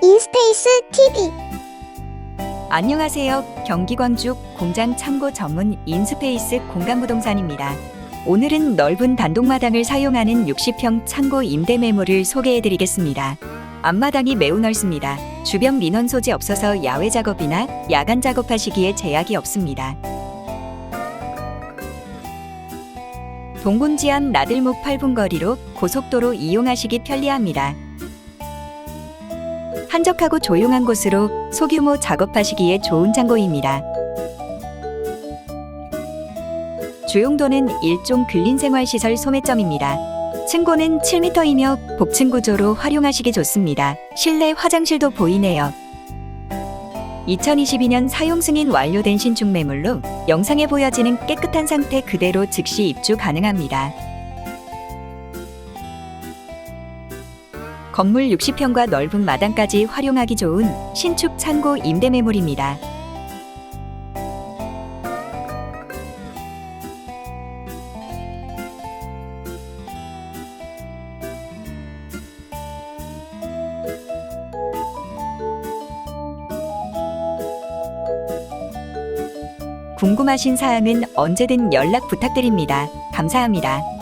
인스페이스 TV 안녕하세요. 경기 광주 공장 창고 전문 인스페이스 공간부동산입니다. 오늘은 넓은 단독마당을 사용하는 60평 창고 임대 매물을 소개해 드리겠습니다. 앞마당이 매우 넓습니다. 주변 민원 소지 없어서 야외 작업이나 야간 작업하시기에 제약이 없습니다. 동군지암 나들목 8분 거리로 고속도로 이용하시기 편리합니다. 한적하고 조용한 곳으로 소규모 작업하시기에 좋은 창고입니다. 주용도는 일종 근린생활시설 소매점입니다. 층고는 7m이며 복층 구조로 활용하시기 좋습니다. 실내 화장실도 보이네요. 2022년 사용 승인 완료된 신축 매물로 영상에 보여지는 깨끗한 상태 그대로 즉시 입주 가능합니다. 건물 60평과 넓은 마당까지 활용하기 좋은 신축 창고 임대 매물입니다. 궁금하신 사항은 언제든 연락 부탁드립니다. 감사합니다.